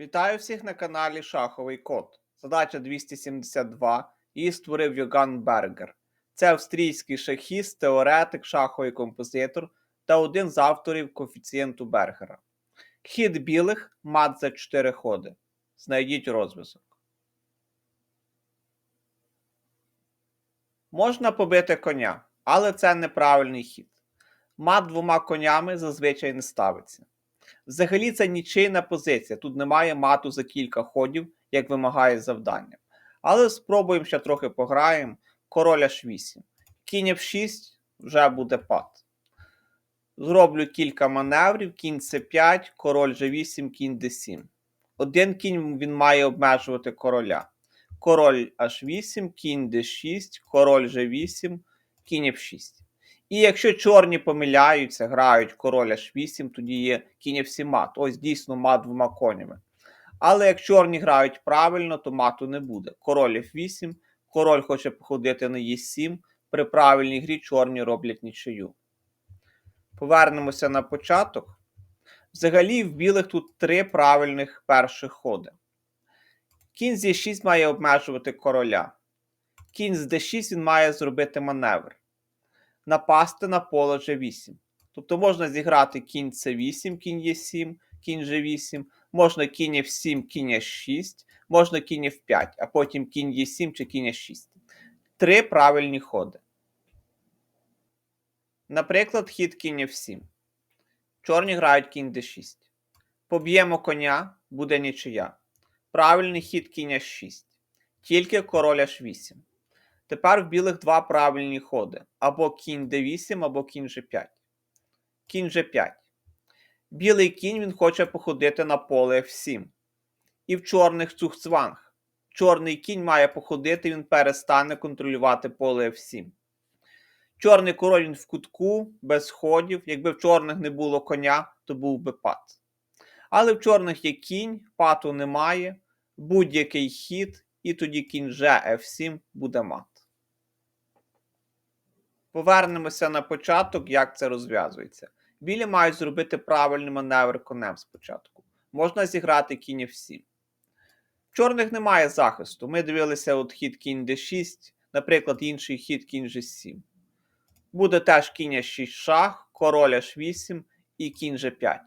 Вітаю всіх на каналі Шаховий Код. Задача 272. Її створив Йоган Бергер. Це австрійський шахіст, теоретик, шаховий композитор та один з авторів коефіцієнту Бергера. Хід білих мат за 4 ходи. Знайдіть розв'язок. Можна побити коня, але це неправильний хід. Мат двома конями зазвичай не ставиться. Взагалі це нічийна позиція. Тут немає мату за кілька ходів, як вимагає завдання. Але спробуємо ще трохи пограємо. Король H8. Кінь F6 вже буде пад. Зроблю кілька маневрів, кінь C5, король G8, кінь D7. Один кінь він має обмежувати короля. Король H8, кінь D6, король G8, кінь F6. І якщо чорні помиляються, грають король H8, тоді є кінь F7 мат. Ось дійсно мат двома конями. Але як чорні грають правильно, то мату не буде. Король F8, король хоче походити на Е7. При правильній грі чорні роблять нічию. Повернемося на початок. Взагалі, в білих тут три правильних перших ходи. Кінь з Е6 має обмежувати короля. Кінь з D6 він має зробити маневр напасти на поле G8. Тобто можна зіграти кінь С8, кінь Е7, кінь G8, можна кінь F7, кінь H6, можна кінь F5, а потім кінь Е7 чи кінь H6. Три правильні ходи. Наприклад, хід кінь F7. Чорні грають кінь D6. Поб'ємо коня, буде нічия. Правильний хід кінь H6. Тільки король H8. Тепер в білих два правильні ходи: або кінь d8, або кінь g5. Кінь g5. Білий кінь він хоче походити на поле f7. І в чорних цухцванг. Чорний кінь має походити, він перестане контролювати поле f7. Чорний король він в кутку, без ходів. Якби в чорних не було коня, то був би пат. Але в чорних є кінь, пату немає, будь-який хід, і тоді кінь G F7 буде мат. Повернемося на початок, як це розв'язується. Білі мають зробити правильний маневр конем спочатку. Можна зіграти кінь F7. В чорних немає захисту. Ми дивилися от хід кінь D6, наприклад, інший хід кінь G7. Буде теж кінь H6 шах, король H8 і кінь G5.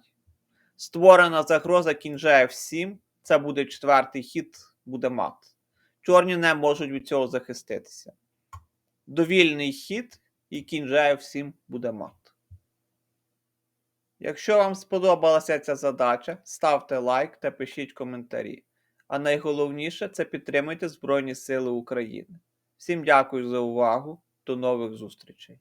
Створена загроза кінь G7. Це буде четвертий хід, буде мат. Чорні не можуть від цього захиститися. Довільний хід і кінжаю G7 буде мат. Якщо вам сподобалася ця задача, ставте лайк та пишіть коментарі. А найголовніше це підтримуйте Збройні Сили України. Всім дякую за увагу. До нових зустрічей!